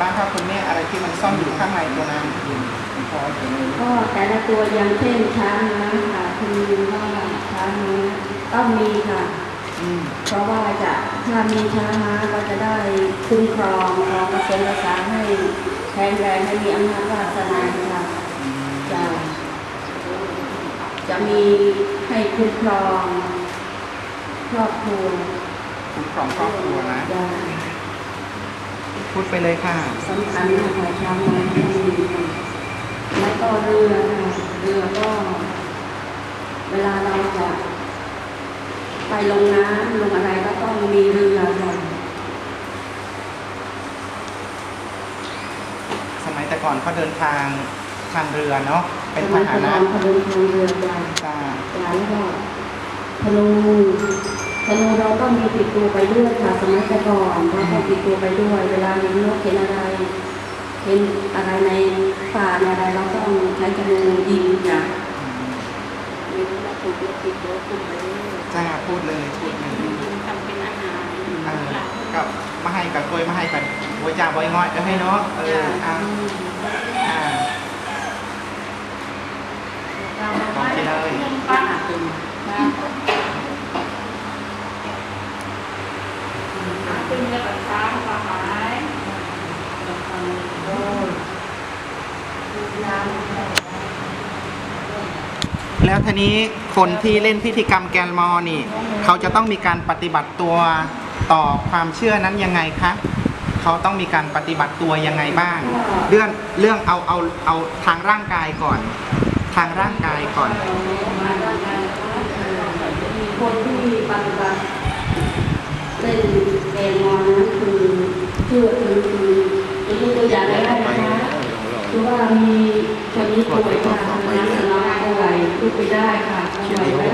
บ้างครับคุณแม่อะไรที่มันซ่อนอยู่ข้างในตัวนั้นพอจะมีก็แต่ละตัวอย่างเช่นช้างนะค่ะคือว่าช้างนี้ต้องมีค่ะ อืมเพราะว่าจะถ้ามีช้างม้าก็จะได้คุ้มครองรองผสมผสานให้แข็งแรงให้มีอำนาจวาสนาค่ะอืมจะจะมีให้คุ้มครองครอบครัว คุ้มครองครอบครัวนะจะ พูดไปเลยค่ะสำคัญมากค่ะช้างม้าที่มีค่ะแล้วก็เรือค่ะเรือก็ เวลาเราจะไปลงน้ำลงอะไรก็ต้องมีเรือค่ะสมัยแต่ก่อนเขาเดินทางทางเรือเนาะเป็นพาหนะพนุทางเรือจ้าจ้าแล้วก็ธนู ธนูเราต้องมีติดตัวไปด้วยค่ะ สมัยแต่ก่อนเราต้องติดตัวไปด้วย เวลาเห็นนกเห็นอะไรเห็นอะไรในป่าในอะไรเราต้องใช้ธนูยิงจ้ะอืมมีวัตถุดิบติดตัวคุมไปด้วยจ้าพูดเลยพูดเลยทำเป็นอาหารเออก็มาให้กับกล้วยมาให้กันบวยจ่าบอยง่อยก็ให้เนาะเอออ่าอ่าบอกไปเลยป้าเป็นเป็นกระช้างปลาหายโอ้ยน้ำ แล้วทีนี้คนที่เล่นพิธีกรรมแกนมอนี่ เขาจะต้องมีการปฏิบัติตัวต่อความเชื่อนั้นยังไงคะเขาต้องมีการปฏิบัติตัวยังไงบ้าง เรื่องเรื่องเอาเอาเอาทางร่างกายก่อน ทางร่างกายก่อนมาด้านการมีคนที่ปฏิบัติเล่นเกมมอนนั้นคือเชื่อคือคือจะยกตัวอย่างได้นะคะคือว่ามีคนนี้ป่วยค่ะน้ำสลา ยป่วยลุกไปได้ค่ะ